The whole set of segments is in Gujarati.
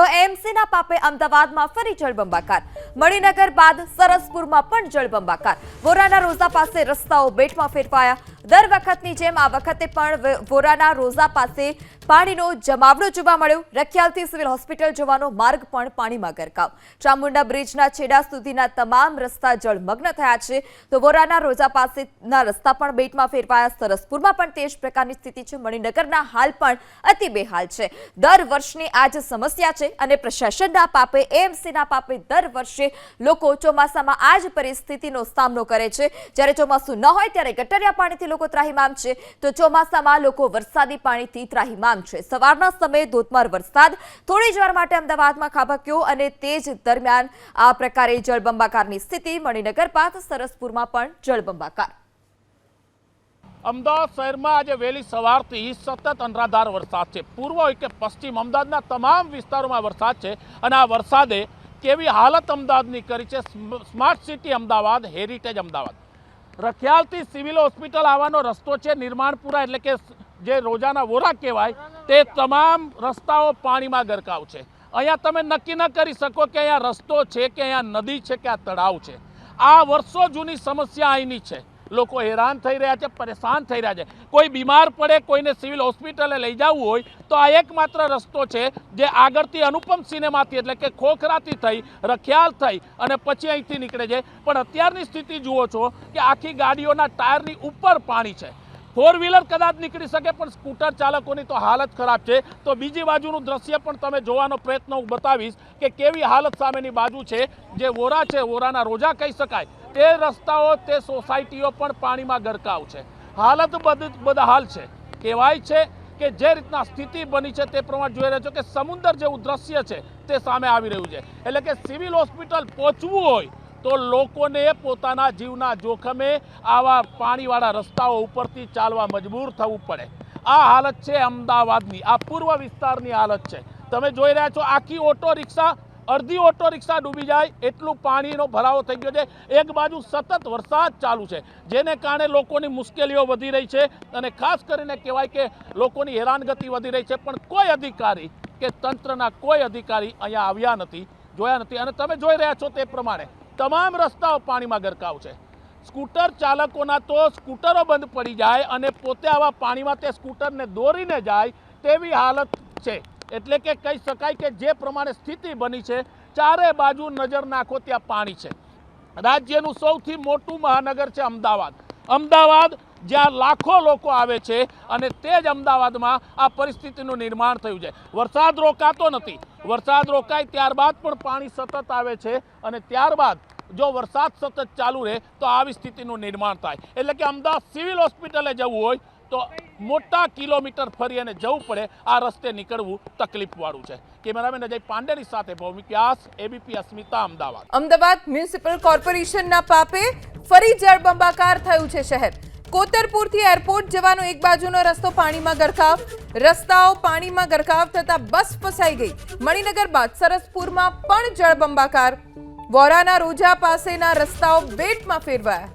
તો એમસીના પાપે અમદાવાદમાં ફરી જળબંબાકાર મણિનગર બાદ સરસપુરમાં પણ જળબંબાકાર વોરાના રોઝા પાસે રસ્તાઓ બેટમાં ફેરવાયા. દર વખતની જેમ આ વખતે પણ વોરાના રોઝા પાસે પાણીનો જમાવડો જોવા મળ્યો. રખિયાલથી સિવિલ હોસ્પિટલ જવાનો માર્ગ પણ પાણીમાં ગરકાવ. ચામુંડા બ્રિજના છેડા સુધીના તમામ રસ્તા જળમગ્ન થયા છે. તો વોરાના રોઝા પાસેના રસ્તા પણ બેટમાં ફેરવાયા. સરસપુરમાં પણ તે જ પ્રકારની સ્થિતિ છે. મણિનગરના હાલ પણ અતિ બેહાલ છે. દર વર્ષની આ જ સમસ્યા છે અને પ્રશાસનના પાપે એમસીના પાપે દર વર્ષે લોકો ચોમાસામાં આ જ પરિસ્થિતિનો સામનો કરે છે. જ્યારે ચોમાસું ન હોય ત્યારે ગટરિયા પાણીથી લોકો ત્રાહિમામ છે. તો ચોમાસામાં લોકો વરસાદી પાણીથી ત્રાહિમામ છે. સવારના સમયે ધોધમાર વરસાદ, થોડી જ માટે અમદાવાદમાં ખાબક્યો અને તે જ દરમિયાન આ પ્રકારે જળબંબાકારની સ્થિતિ મણિનગર બાદ સરસપુરમાં પણ જળબંબાકાર. અમદાવાદ શહેરમાં આજે વહેલી સવારથી સતત અનરાધાર વરસાદ છે. પૂર્વ કે પશ્ચિમ અમદાવાદના તમામ વિસ્તારોમાં વરસાદ છે અને આ વરસાદે કેવી હાલત અમદાવાદની કરી છે. Smart city Ahmedabad, heritage Ahmedabad. રખિયાલથી civil hospital આવવાનો રસ્તો છે, નિર્માણપુરા એટલે કે જે રોજાના વોરા કહેવાય, તે તમામ રસ્તાઓ પાણીમાં ગરકાવ છે. અહીંયા તમે નક્કી ન કરી શકો કે અહીંયા રસ્તો છે કે અહીંયા નદી છે કે આ તળાવ છે. આ વર્ષો જૂની સમસ્યા અહીંની છે. લોકો હેરાન થઈ રહ્યા છે, પરેશાન થઈ રહ્યા છે. કોઈ બીમાર પડે, કોઈને સિવિલ હોસ્પિટલે લઈ જવું હોય, તો આ એકમાત્ર રસ્તો છે જે આગળથી અનુપમ સિનેમાથી એટલે કે ખોખરાથી થઈ, રખિયાલ થઈ અને પછી અહીંથી નીકળે છે. પણ અત્યારની સ્થિતિ જુઓ છો કે આખી ગાડીઓના ટાયરની ઉપર પાણી છે. ફોર વ્હીલર કદાચ નીકળી શકે, પણ સ્કૂટર ચાલકોની તો હાલત ખરાબ છે. તો બીજી બાજુનું દ્રશ્ય પણ તમે જોવાનો પ્રયત્ન હું બતાવીશ કે કેવી હાલત સામેની બાજુ છે. જે વોરા છે, વોરાના રોજા કહી શકાય. તે રસ્તાઓ, તે સોસાયટીઓ પણ પાણીમાં ગરકાવ છે. હાલત બદ બદહાલ છે. કહેવાય છે કે જે રીતના સ્થિતિ બની છે તે પ્રમાણે જોઈ રહ્યા છો કે સમુદ્ર જેવું દ્રશ્ય છે તે સામે આવી રહ્યું છે. એટલે કે સિવિલ હોસ્પિટલ પહોંચવું હોય તો લોકોને પોતાના જીવના જોખમે આવા પાણીવાળા રસ્તાઓ ઉપરથી ચાલવા મજબૂર થવું પડે. આ હાલત છે અમદાવાદની. આ પૂર્વ વિસ્તારની હાલત છે. તમે જોઈ રહ્યા છો આખી ઓટો રિક્ષા, અડધી ઓટો રિક્ષા ડૂબી જાય, એટલું પાણીનો ભરાવો થઈ ગયો છે. એક બાજુ સતત વરસાદ ચાલુ છે, જેને કારણે લોકોની મુશ્કેલીઓ વધી રહી છે અને ખાસ કરીને કહેવાય કે લોકોની હેરાનગતિ વધી રહી છે, પણ કોઈ અધિકારી કે તંત્રના કોઈ અધિકારી અહીંયા આવ્યા નથી, જોયા નથી. અને તમે જોઈ રહ્યા છો તે પ્રમાણે તમામ રસ્તાઓ પાણીમાં ગરકાવ છે. સ્કૂટર ચાલકોના તો સ્કૂટરો બંધ પડી જાય અને પોતે આવા પાણીમાં તે સ્કૂટરને દોરીને જાય તેવી હાલત છે. એટલે કે કહી શકાય કે જે પ્રમાણે સ્થિતિ બની છે, ચારે બાજુ નજર નાખો ત્યાં પાણી છે. રાજ્યનું સૌથી મોટું મહાનગર છે અમદાવાદ. અમદાવાદ જ્યાં લાખો લોકો આવે છે અને તે જ અમદાવાદમાં આ પરિસ્થિતિનું નિર્માણ થયું છે. વરસાદ રોકાતો નથી. વરસાદ રોકાય ત્યારબાદ પણ પાણી સતત આવે છે અને ત્યારબાદ જો વરસાદ સતત ચાલુ રહે તો આવી સ્થિતિનું નિર્માણ થાય. એટલે કે અમદાવાદ સિવિલ હોસ્પિટલે જવું હોય તો મોટા કિલોમીટર ફરી અને જવું પડે. આ રસ્તે નીકળવું તકલીફવાળું છે. કેમેરામેન અજય પાંડેની સાથે ભૌમિક વ્યાસ એબીપી અસ્મિતા, અમદાવાદ. અમદાવાદ મ્યુનિસિપલ કોર્પોરેશનના પાપે ફરી જળબંબાકાર થયું છે શહેર. કોતરપુરથી એરપોર્ટ જવાનો એક બાજુનો રસ્તો પાણીમાં ગરકાવ. રસ્તાઓ પાણીમાં ગરકાવ થતાં બસ ફસાઈ ગઈ. મણિનગર બાદ સરસપુરમાં પણ જળબંબાકાર વોરાના રોજા પાસેના રસ્તાઓ બેટમાં ફેરવાયા.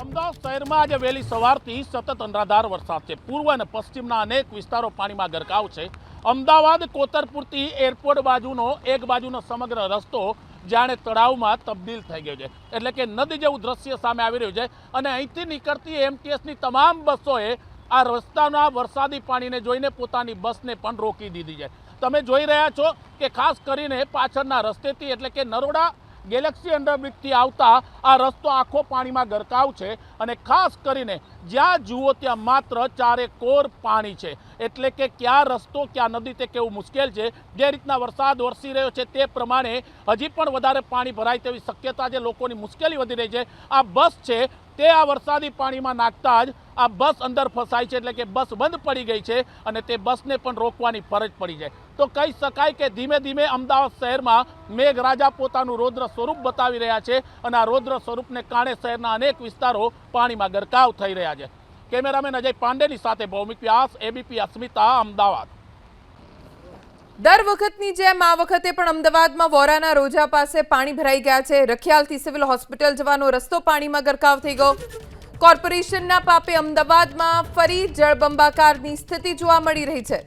અમદાવાદ શહેરમાં આજે વહેલી સવારથી સતત અનરાધાર વરસાદ છે. પૂર્વ અને પશ્ચિમના અનેક વિસ્તારો પાણીમાં ગરકાવ છે. અમદાવાદ, કોતરપુરથી એરપોર્ટ બાજુનો, એક બાજુનો સમગ્ર રસ્તો જાણે તળાવમાં તબદીલ થઈ ગયો છે. એટલે કે નદી જેવું દ્રશ્ય સામે આવી રહ્યું છે અને અહીંથી નીકળતી એમટીએસની તમામ બસોએ આ રસ્તાના વરસાદી પાણીને જોઈને પોતાની બસને પણ રોકી દીધી છે. તમે જોઈ રહ્યા છો કે ખાસ કરીને પાછળના રસ્તેથી એટલે કે નરોડા ગેલેક્સી અંડરબ્રિજથી આવતા આ રસ્તો આખો પાણીમાં ગરકાવ છે. અને ખાસ કરીને જ્યાં જુઓ ત્યાં માત્ર ચારે કોર પાણી છે. એટલે કે ક્યાં રસ્તો, ક્યાં નદી તે કેવું મુશ્કેલ છે. જે રીતના વરસાદ વરસી રહ્યો છે તે પ્રમાણે હજી પણ વધારે પાણી ભરાય તેવી શક્યતા છે લોકોની મુશ્કેલી વધી રહી છે. આ બસ છે તે આ વરસાદી પાણીમાં નાખતા જ આ બસ અંદર ફસાય છે. એટલે કે બસ બંધ પડી ગઈ છે અને તે બસને પણ રોકવાની ફરજ પડી જાય તો કહી શકાય કે ધીમે ધીમે અમદાવાદ શહેરમાં મેઘરાજા પોતાનું રૌદ્ર સ્વરૂપ બતાવી રહ્યા છે અને આ રૌદ્ર સ્વરૂપને કારણે શહેરના અનેક વિસ્તારો પાણીમાં ગરકાવ થઈ રહ્યા છે. કેમેરામેન અજય પાંડેની સાથે ભૌમિક વ્યાસ એબીપી અસ્મિતા, અમદાવાદ. દર વખતની જેમ આ વખતે પણ અમદાવાદમાં વોરાના રોજા પાસે પાણી ભરાઈ ગયા છે. રખિયાલથી સિવિલ હોસ્પિટલ જવાનો રસ્તો પાણીમાં ગરકાવ થઈ ગયો. કોર્પોરેશનના પાપે અમદાવાદમાં ફરી જળબંબાકારની સ્થિતિ જોવા મળી રહી છે.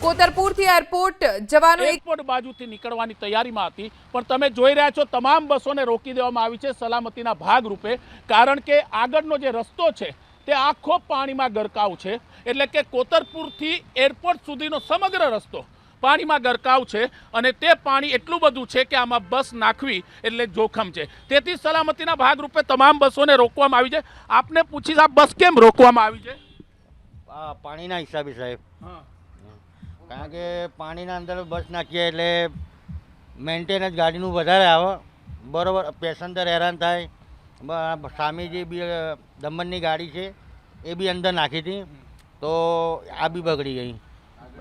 કોતરપુરથી એરપોર્ટ જવાનો એરપોર્ટ બાજુથી નીકળવાની તૈયારીમાં હતી પણ તમે જોઈ રહ્યા છો તમામ બસોને રોકી દેવામાં આવી છે સલામતીના ભાગરૂપે કારણ કે આગળનો જે રસ્તો છે તે આખો પાણીમાં ગરકાવ છે. એટલે કે કોતરપુરથી એરપોર્ટ સુધીનો સમગ્ર રસ્તો પાણીમાં ગરકાવ છે અને તે પાણી એટલું બધું છે કે આમાં બસ નાખવી એટલે જોખમ છે. તેથી સલામતીના ભાગરૂપે તમામ બસોને રોકવામાં આવી છે. આપને પૂછીશ આ બસ કેમ રોકવામાં આવી છે? આ પાણીના હિસાબે સાહેબ. હા. કારણ કે પાણીના અંદર બસ નાખીએ એટલે મેન્ટેનન્સ ગાડીનું વધારે આવે. બરાબર પેસેન્જર હેરાન થાય. સામે જે બી દમનની દમણની ગાડી છે એ બી અંદર નાખી હતી. તો આ બી બગડી ગઈ.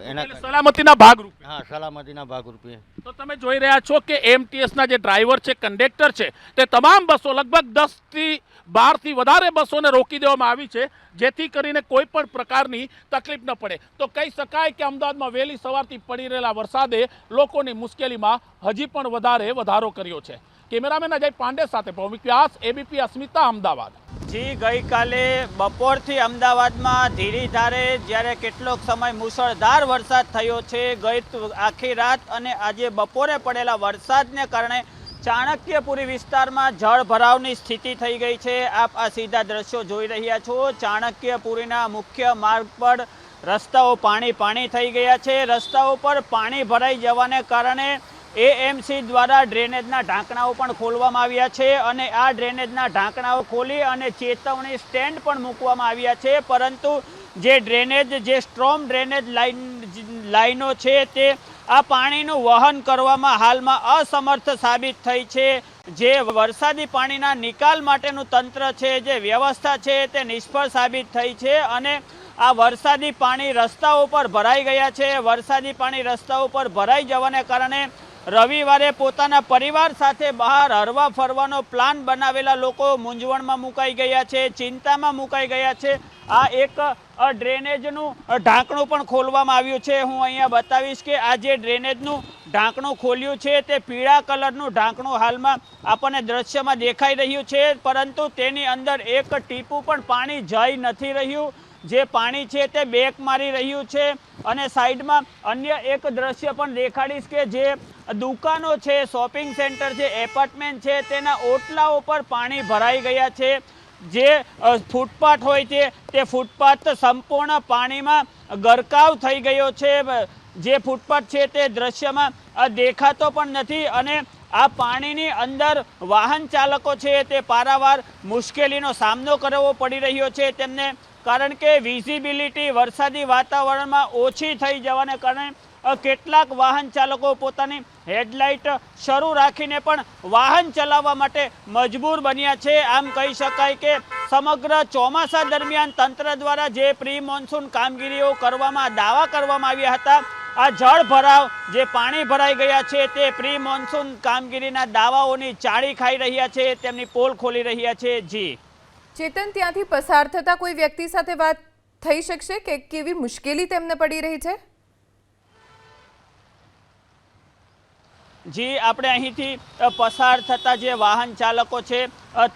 એના સલામતીના ભાગરૂપે. હા સલામતીના ભાગરૂપે. તો તમે જોઈ રહ્યા છો કે એમટીએસના જે ડ્રાઈવર છે કંડક્ટર છે તે તમામ બસો લગભગ દસથી બારથી વધારે બસોને રોકી દેવામાં આવી છે, જેથી કરીને કોઈ પણ પ્રકારની તકલીફ ન પડે. તો કહી શકાય કે અમદાવાદમાં વહેલી સવારથી પડી રહેલા વરસાદે લોકોની મુશ્કેલીમાં હજી પણ વધારે વધારો કર્યો છે. કેમેરામેન અજય પાંડે સાથે ભૌમિક વ્યાસ એબીપી અસ્મિતા, અમદાવાદ. જી, ગઈકાલે બપોરથી અમદાવાદમાં ધીરી ધારે જ્યારે કેટલોક સમય મુશળધાર વરસાદ થયો છે, ગઈ આખી રાત અને આજે બપોરે પડેલા વરસાદને કારણે ચાણક્યપુરી વિસ્તારમાં જળ ભરાવની સ્થિતિ થઈ ગઈ છે. આપ આ સીધા દ્રશ્યો જોઈ રહ્યા છો. ચાણક્યપુરીના મુખ્ય માર્ગ પર રસ્તાઓ પાણી પાણી થઈ ગયા છે. રસ્તાઓ પર પાણી ભરાઈ જવાને કારણે એએમસી દ્વારા ડ્રેનેજના ઢાંકણાઓ પણ ખોલવામાં આવ્યા છે અને આ ડ્રેનેજના ઢાંકણાઓ ખોલી અને ચેતવણી સ્ટેન્ડ પણ મૂકવામાં આવ્યા છે. પરંતુ જે ડ્રેનેજ, જે સ્ટ્રોમ ડ્રેનેજ લાઇન લાઈનો છે તે આ પાણીનું વહન કરવામાં હાલમાં અસમર્થ સાબિત થઈ છે. જે વરસાદી પાણીના નિકાલ માટેનું તંત્ર છે, જે વ્યવસ્થા છે તે નિષ્ફળ સાબિત થઈ છે અને આ વરસાદી પાણી રસ્તાઓ પર ભરાઈ ગયા છે. વરસાદી પાણી રસ્તાઓ પર ભરાઈ જવાને કારણે રવિવારે પોતાના પરિવાર સાથે બહાર હરવા ફરવાનો પ્લાન બનાવેલા લોકો મૂંઝવણમાં મુકાઈ ગયા છે, ચિંતામાં મુકાઈ ગયા છે. આ એક ડ્રેનેજનું ઢાંકણું પણ ખોલવામાં આવ્યું છે. હું અહીંયા બતાવીશ કે આ જે ડ્રેનેજનું ઢાંકણું ખોલ્યું છે તે પીળા કલરનું ઢાંકણું હાલમાં આપણને દ્રશ્યમાં દેખાઈ રહ્યું છે, પરંતુ તેની અંદર એક ટીપું પણ પાણી જઈ નથી રહ્યું. જે પાણી છે તે બેક મારી રહ્યું છે અને સાઈડમાં અન્ય એક દ્રશ્ય પણ દેખાડીશ કે જે દુકાનો છે, શોપિંગ સેન્ટર છે, એપાર્ટમેન્ટ છે, તેના ઓટલાઓ પર પાણી ભરાઈ ગયા છે. જે ફૂટપાથ હોય છે તે ફૂટપાથ સંપૂર્ણ પાણીમાં ગરકાવ થઈ ગયો છે. જે ફૂટપાથ છે તે દ્રશ્યમાં દેખાતો પણ નથી અને આ પાણીની અંદર વાહન ચાલકો છે તે પારાવાર મુશ્કેલીનો સામનો કરવો પડી રહ્યો છે. તેમને કારણ કે વિઝિબિલિટી વરસાદી વાતાવરણમાં ઓછી થઈ જવાને કારણે કેટલાક વાહન ચાલકો પોતાની હેડલાઇટ શરૂ રાખીને પણ વાહન ચલાવવા માટે મજબૂર બન્યા છે. આમ કહી શકાય કે સમગ્ર ચોમાસા દરમિયાન તંત્ર દ્વારા જે પ્રી મોન્સૂન કામગીરીઓ કરવામાં, દાવા કરવામાં આવ્યા હતા, આ જળ ભરાવ જે પાણી ભરાઈ ગયા છે તે પ્રી મોન્સૂન કામગીરીના દાવાઓની ચાળી ખાઈ રહ્યા છે, તેમની પોલ ખોલી રહ્યા છે. જી. ચેતન ત્યાંથી પસાર થતા કોઈ વ્યક્તિ સાથે વાત થઈ શકશે કે કેવી મુશ્કેલી તેમને પડી રહી છે? જી, આપણે અહીંથી પસાર થતા જે વાહન ચાલકો છે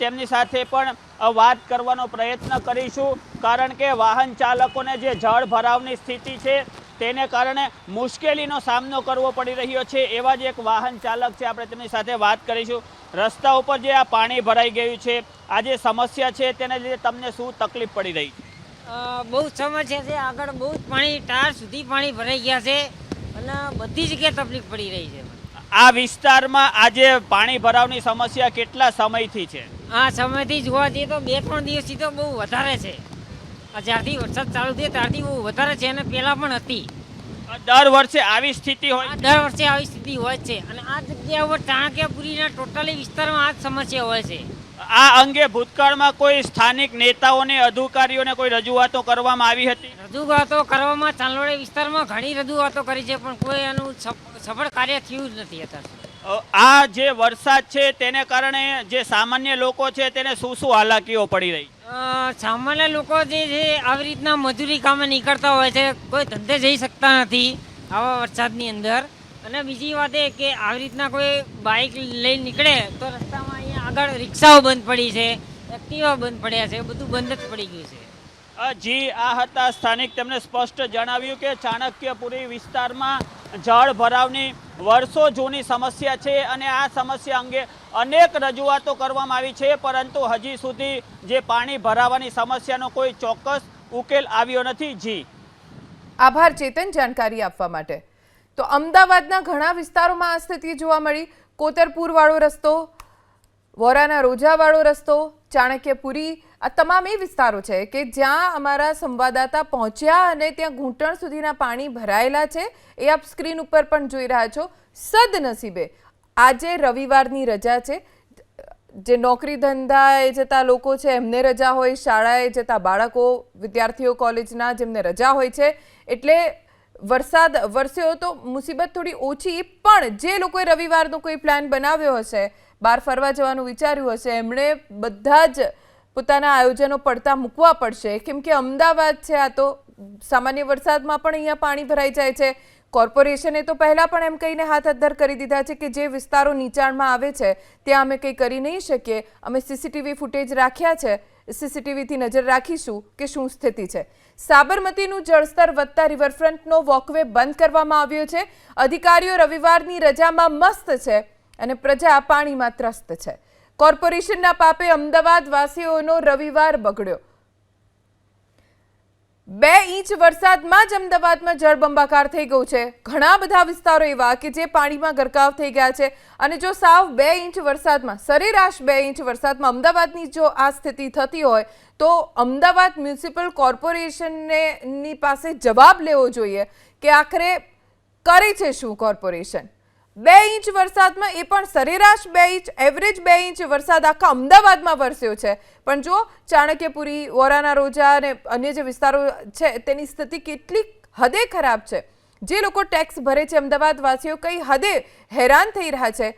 તેમની સાથે પણ વાત કરવાનો પ્રયત્ન કરીશું. કારણ કે વાહન ચાલકોને જે જળ ભરાવની સ્થિતિ છે તેને કારણે મુશ્કેલીનો સામનો કરવો પડી રહ્યો છે. એવા જ એક વાહન ચાલક છે. આપણે તેમની સાથે વાત કરીશું. રસ્તા ઉપર જે આ પાણી ભરાઈ ગયું છે આ જે સમસ્યા છે તેને લીધે તમને શું તકલીફ પડી રહી? બહુ સમસ્યા છે. આગળ બહુ જ પાણી ટાર સુધી પાણી ભરાઈ ગયા છે અને બધી જગ્યાએ તકલીફ પડી રહી છે. આ વિસ્તારમાં આજે પાણી ભરાવની સમસ્યા કેટલા સમયથી છે? આ સમયથી જોવા જઈએ તો બે ત્રણ દિવસથી તો બહુ વધારે છે. જ્યારથી વરસાદ ચાલુ થયો ત્યારથી બહુ વધારે છે અને પહેલાં પણ હતી. દર વર્ષે આવી સ્થિતિ હોય. દર વર્ષે આવી સ્થિતિ હોય છે અને આ જગ્યા ઉપર ચાણક્યપુરીના ટોટલી વિસ્તારમાં આ જ સમસ્યા હોય છે. આ અંગે ભૂતકાળમાં કોઈ સ્થાનિક નેતાઓને અધિકારીઓને કોઈ રજૂઆતો કરવામાં આવી હતી? રજૂઆતો કરવામાં ચાંદલોડી વિસ્તારમાં ઘણી રજૂઆતો કરી છે પણ કોઈ એનું સફ- સફળ કાર્ય થયું જ નથી અત્યાર આ જે વરસાદ છે તેને કારણે જે સામાન્ય લોકો છે તેને શું શું હાલાકીઓ પડી રહી? સામાન્ય લોકો જે છે આવી રીતના મજૂરી કામે નીકળતા હોય છે કોઈ ધંધે જઈ શકતા નથી આવા વરસાદની અંદર. અને બીજી વાત એ કે આવી રીતના કોઈ બાઇક લઈ નીકળે તો રસ્તામાં અહીંયા આગળ રિક્ષાઓ બંધ પડી છે એક્ટિવા બંધ પડ્યા છે બધું બંધ જ પડી ગયું છે. જી આ હતા સ્થાનિક. તેમણે સ્પષ્ટ જણાવ્યું કે ચાણક્યપુરી વિસ્તારમાં જળ ભરાવની વર્ષો જૂની સમસ્યા છે અને આ સમસ્યા અંગે અનેક રજૂઆતો કરવામાં આવી છે, પરંતુ હજી સુધી જે પાણી ભરાવાની સમસ્યાનો કોઈ ચોક્કસ ઉકેલ આવ્યો નથી. જી. આભાર, ચેતન, જાણકારી આપવા માટે. તો અમદાવાદના ઘણા વિસ્તારોમાં આ સ્થિતિ જોવા મળી. કોતરપુર વાળો રસ્તો વોરાના રોજાવાળો રસ્તો, ચાણક્યપુરી, આ તમામ એ વિસ્તારો છે કે જ્યાં અમારા સંવાદદાતા પહોંચ્યા અને ત્યાં ઘૂંટણ સુધીના પાણી ભરાયેલા છે. એ આપ સ્ક્રીન ઉપર પણ જોઈ રહ્યા છો. સદનસીબે આજે રવિવારની રજા છે. જે નોકરી ધંધાએ જતા લોકો છે, એમને રજા હોય, શાળાએ જતા બાળકો, વિદ્યાર્થીઓ કોલેજના જેમને રજા હોય છે. એટલે વરસાદ વરસ્યો તો મુસીબત થોડી ઓછી, પણ જે લોકોએ રવિવારનો કોઈ પ્લાન બનાવ્યો હશે બહાર ફરવા જવાનું વિચાર્યું હશે, એમણે બધા જ પોતાના આયોજનો પડતા મૂકવા પડશે. કેમ કે અમદાવાદ છે, આ તો સામાન્ય વરસાદમાં પણ અહીંયા પાણી ભરાઈ જાય છે. કોર્પોરેશને તો પહેલાં પણ એમ કહીને હાથ અદ્ધર કરી દીધા છે કે જે વિસ્તારો નીચાણમાં આવે છે, ત્યાં અમે કંઈ કરી નહીં શકીએ. અમે સીસીટીવી ફૂટેજ રાખ્યા છે. સીસીટીવીથી નજર રાખીશું કે શું સ્થિતિ છે. સાબરમતીનું જળસ્તર વધતા રિવરફ્રન્ટનો વોકવે બંધ કરવામાં આવ્યો છે. અધિકારીઓ રવિવારની રજામાં મસ્ત છે. અને પ્રજા પાણીમાં ત્રસ્ત છે. કોર્પોરેશનના પાપે અમદાવાદ વાસીઓનો રવિવાર બગડ્યો. બે ઇંચ વરસાદમાં જ અમદાવાદમાં જળબંબાકાર થઈ ગયું છે. ઘણા બધા વિસ્તારો એવા કે જે પાણીમાં ગરકાવ થઈ ગયા છે. અને જો સાવ બે ઇંચ વરસાદમાં, સરેરાશ બે ઇંચ વરસાદમાં અમદાવાદની જો આ સ્થિતિ થતી હોય, તો અમદાવાદ મ્યુનિસિપલ કોર્પોરેશનને ની પાસે જવાબ લેવો જોઈએ કે આખરે કરે છે શું કોર્પોરેશન? બે ઇંચ વરસાદમાં એ પણ સરેરાશ બે ઇંચ એવરેજ બે ઇંચ વરસાદ આખા અમદાવાદમાં વરસ્યો છે. પણ જો ચાણક્યપુરી, વોરાના રોજા અને અન્ય જે વિસ્તારો છે, તેની સ્થિતિ કેટલી હદે ખરાબ છે? જે લોકો ટેક્સ ભરે છે અમદાવાદવાસીઓ કઈ હદે હેરાન થઈ રહ્યા છે?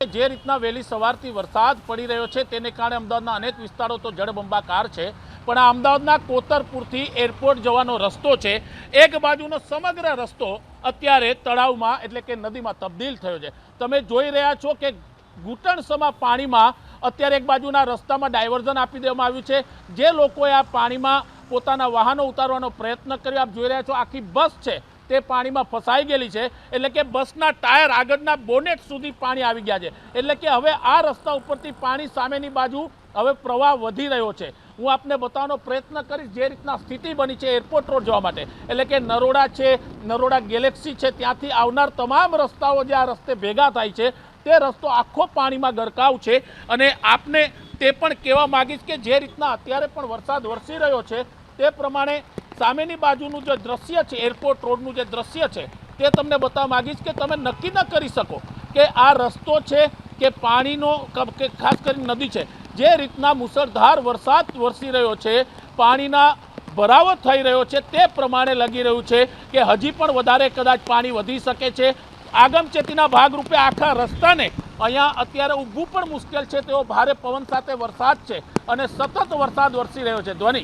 જે રીતના વહેલી સવારથી વરસાદ પડી રહ્યો છે, તેને કારણે અમદાવાદના અનેક વિસ્તારો તો જળબંબાકાર છે. પણ આ અમદાવાદના કોતરપુરથી એરપોર્ટ જવાનો રસ્તો છે. એક બાજુનો સમગ્ર રસ્તો અત્યારે તળાવમાં એટલે કે નદીમાં તબદીલ થયો છે. તમે જોઈ રહ્યા છો કે ઘૂંટણસમા પાણીમાં અત્યારે એક બાજુના રસ્તામાં ડાયવર્ઝન આપી દેવામાં આવ્યું છે. જે લોકોએ આ પાણીમાં પોતાના વાહનો ઉતારવાનો પ્રયત્ન કર્યો, આપ જોઈ રહ્યા છો આખી બસ છે તે પાણીમાં ફસાઈ ગયેલી છે. એટલે કે બસના ટાયર આગળના બોનેટ સુધી પાણી આવી ગયા છે. એટલે કે હવે આ રસ્તા ઉપરથી પાણી સામેની બાજુ હવે પ્રવાહ વધી રહ્યો છે. હું આપને બતાવવાનો પ્રયત્ન કરીશ જે રીતના સ્થિતિ બની છે એરપોર્ટ રોડ જવા માટે. એટલે કે નરોડા છે, નરોડા ગેલેક્સી છે, ત્યાંથી આવનાર તમામ રસ્તાઓ જે આ રસ્તે ભેગા થાય છે, તે રસ્તો આખો પાણીમાં ગરકાવ છે. અને આપને તે પણ કહેવા માગીશ કે જે રીતના અત્યારે પણ વરસાદ વરસી રહ્યો છે, તે પ્રમાણે સામેની બાજુનું જે દ્રશ્ય છે, એરપોર્ટ રોડનું જે દ્રશ્ય છે, તે તમને બતાવવા માંગીશ કે તમે નક્કી ન કરી શકો કે આ રસ્તો છે કે પાણીનો ક- ખાસ કરીને નદી છે. જે રીતના મુસળધાર વરસાદ વરસી રહ્યો છે, પાણીના ભરાવો થઈ રહ્યો છે, તે પ્રમાણે લગી રહ્યું છે કે હજી પણ વધારે કદાચ પાણી વધી શકે છે. આગમચેતીના ભાગરૂપે આખા રસ્તાને અહીંયા અત્યારે ઊભવું પણ મુશ્કેલ છે. તેવો ભારે પવન સાથે વરસાદ છે અને સતત વરસાદ વરસી રહ્યો છે. ધ્વનિ